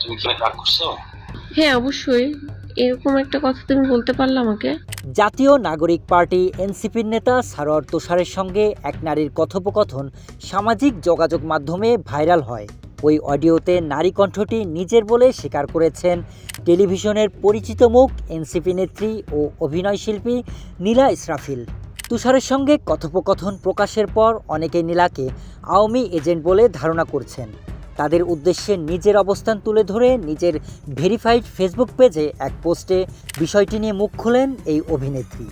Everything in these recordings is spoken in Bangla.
তুমি কি রাগ করছ? হ্যাঁ অবশ্যই। এরকম একটা কথা তুমি বলতে পারলে আমাকে। জাতীয় নাগরিক পার্টি এনসিপির নেতা সারোয়ার তুষারের সঙ্গে এক নারীর কথোপকথন সামাজিক যোগাযোগ মাধ্যমে ভাইরাল হয়। ওই অডিওতে নারী কণ্ঠটি নিজের বলে স্বীকার করেছেন টেলিভিশনের পরিচিত মুখ এনসিপি নেত্রী ও অভিনয়শিল্পী নীলা ইসরাফিল। তুষারের সঙ্গে কথোপকথন প্রকাশের পর অনেকে নীলাকে আওয়ামী এজেন্ট বলে ধারণা করছেন। তাদের উদ্দেশ্যে নিজের অবস্থান তুলে ধরে নিজের ভেরিফাইড ফেসবুক পেজে এক পোস্টে বিষয়টি নিয়ে মুখ খোলেন এই অভিনেত্রী।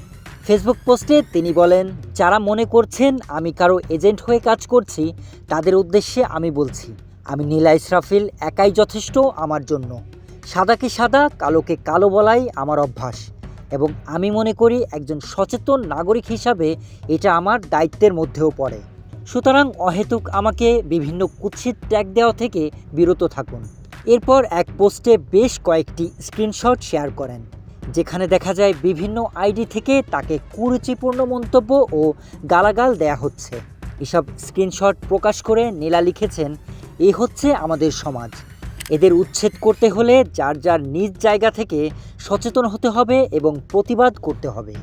ফেসবুক পোস্টে তিনি বলেন, যারা মনে করছেন আমি কারও এজেন্ট হয়ে কাজ করছি, তাদের উদ্দেশ্যে আমি বলছি, আমি নীলা ইসরাফিল একাই যথেষ্ট আমার জন্য। সাদাকে সাদা, কালোকে কালো বলাই আমার অভ্যাস। এবং আমি মনে করি একজন সচেতন নাগরিক হিসাবে এটা আমার দায়িত্বের মধ্যেও পড়ে। সুতরাং অহেতুক আমাকে বিভিন্ন কুৎসিত ট্যাগ দেওয়া থেকে বিরত থাকুন। এরপর এক পোস্টে বেশ কয়েকটি স্ক্রিনশট শেয়ার করেন, যেখানে দেখা যায় বিভিন্ন আইডি থেকে তাকে কুরুচিপূর্ণ মন্তব্য ও গালাগাল দেয়া হচ্ছে। এসব স্ক্রিনশট প্রকাশ করে নীলা লিখেছেন, এ হচ্ছে আমাদের সমাজ। এদের উচ্ছেদ করতে হলে যার যার নিজ জায়গা থেকে সচেতন হতে হবে এবং প্রতিবাদ করতে হবে।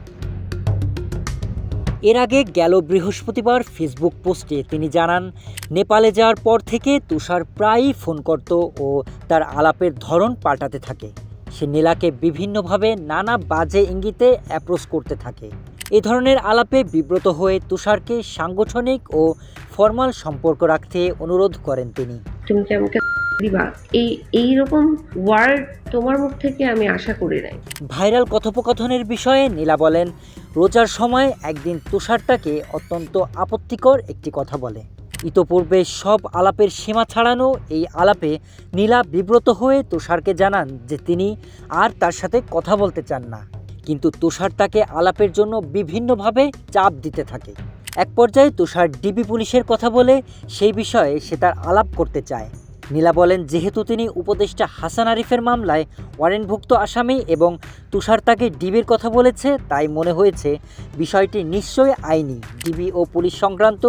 এর আগে গেল বৃহস্পতিবার ফেসবুক পোস্টে। তিনি জানান, নেপালে যাওয়ার পর থেকে তুষার প্রায়ই ফোন করত ও তার আলাপের ধরন পাল্টাতে থাকে। সে নীলাকে বিভিন্নভাবে নানা বাজে ইঙ্গিতে অ্যাপ্রোচ করতে থাকে। এ ধরনের আলাপে বিব্রত হয়ে তুষারকে সাংগঠনিক ও ফর্মাল সম্পর্ক রাখতে অনুরোধ করেন তিনি। তুমি কি আমাকে দিবা। এই, এইরকম ওয়ার্ড তোমার মুখ থেকে আমি আশা করি নাই। ভাইরাল কথোপকথনের বিষয়ে নীলা বলেন, রোজার সময় একদিন তুষারটাকে অত্যন্ত আপত্তিকর একটি কথা বলে। ইতোপূর্বে সব আলাপের সীমা ছাড়ানো এই আলাপে নীলা বিব্রত হয়ে তুষারকে জানান যে তিনি আর তার সাথে কথা বলতে চান না। কিন্তু তুষার তাকে আলাপের জন্য বিভিন্নভাবে চাপ দিতে থাকে। এক পর্যায়ে তুষার ডিবি পুলিশের কথা বলে সেই বিষয়ে সে তার আলাপ করতে চায়। নীলা বলেন, যেহেতু তিনি উপদেষ্টা হাসান আরিফের মামলায় ওয়ারেন্টভুক্ত আসামি এবং তুষার তাকে ডিবির কথা বলেছে, তাই মনে হয়েছে বিষয়টি নিশ্চয়ই আইনি। ডিবি ও পুলিশ সংক্রান্ত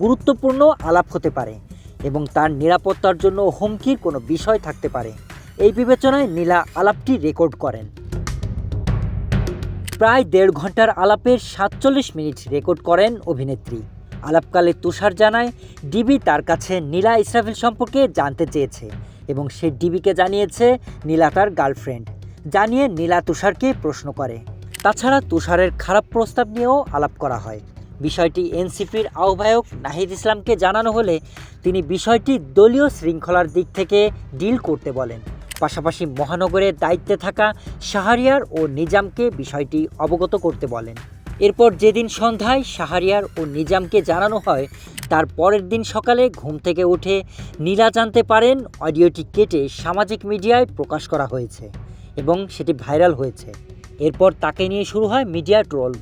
গুরুত্বপূর্ণ আলাপ হতে পারে এবং তার নিরাপত্তার জন্য হুমকির কোনো বিষয় থাকতে পারে। এই বিবেচনায় নীলা আলাপটি রেকর্ড করেন। প্রায় দেড় ঘণ্টার আলাপের সাতচল্লিশ মিনিট রেকর্ড করেন অভিনেত্রী। আলাপকালে তুষার জানায়, ডিবি তার কাছে নীলা ইসরাফিল সম্পর্কে জানতে চেয়েছে এবং সে ডিবিকে জানিয়েছে নীলা তার গার্লফ্রেন্ড, জানিয়ে নীলা তুষারকে প্রশ্ন করে। তাছাড়া তুষারের খারাপ প্রস্তাব নিয়েও আলাপ করা হয়। বিষয়টি এনসিপির আহ্বায়ক নাহিদ ইসলামকে জানানো হলে তিনি বিষয়টি দলীয় শৃঙ্খলার দিক থেকে ডিল করতে বলেন। পাশাপাশি মহানগরের দায়িত্বে থাকা শাহরিয়ার ও নিজামকে বিষয়টি অবগত করতে বলেন। এরপর যেদিন সন্ধ্যায় শাহরিয়ার ও নিজামকে জানানো হয়, তার পরের দিন সকালে ঘুম থেকে উঠে নীলা জানতে পারেন অডিওটি কেটে সামাজিক মিডিয়ায় প্রকাশ করা হয়েছে এবং সেটি ভাইরাল হয়েছে। এরপর তাকে নিয়ে শুরু হয় মিডিয়া ট্রোল।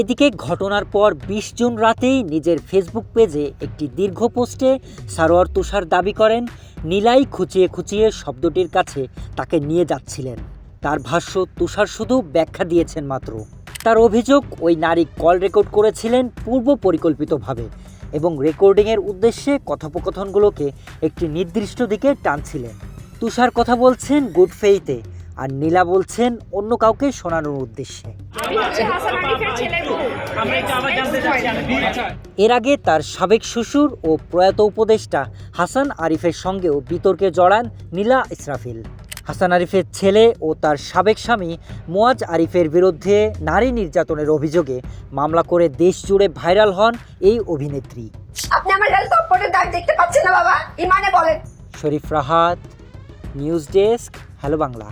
এদিকে ঘটনার পর বিশ জুন রাতেই নিজের ফেসবুক পেজে একটি দীর্ঘ পোস্টে সারোয়ার তুষার দাবি করেন, নীলাই খুঁচিয়ে খুঁচিয়ে শব্দটির কাছে তাকে নিয়ে যাচ্ছিলেন। তার ভাষ্য তুষার শুধু ব্যাখ্যা দিয়েছেন মাত্র। তার অভিযোগ, ওই নারী কল রেকর্ড করেছিলেন পূর্ব পরিকল্পিতভাবে এবং রেকর্ডিংয়ের উদ্দেশ্যে কথোপকথনগুলোকে একটি নির্দিষ্ট দিকে টানছিলেন। তুষার কথা বলছেন গুড ফেইতে আর নীলা বলছেন অন্য কাউকে শোনানোর উদ্দেশ্যে। এর আগে তার সাবেক শ্বশুর ও প্রয়াত উপদেষ্টা হাসান আরিফের সঙ্গেও বিতর্কে জড়ান নীলা ইসরাফিল। হাসান আরিফের ছেলে ও তার সাবেক স্বামী মোয়াজ আরিফের বিরুদ্ধে নারী নির্যাতনের অভিযোগে মামলা করে দেশ জুড়ে ভাইরাল হন এই অভিনেত্রী। আপনি আমার তপ্পটের দাগ দেখতে পাচ্ছেন না বাবা? ইমানে বলেন। Sharif Rahat news desk hello Bangla.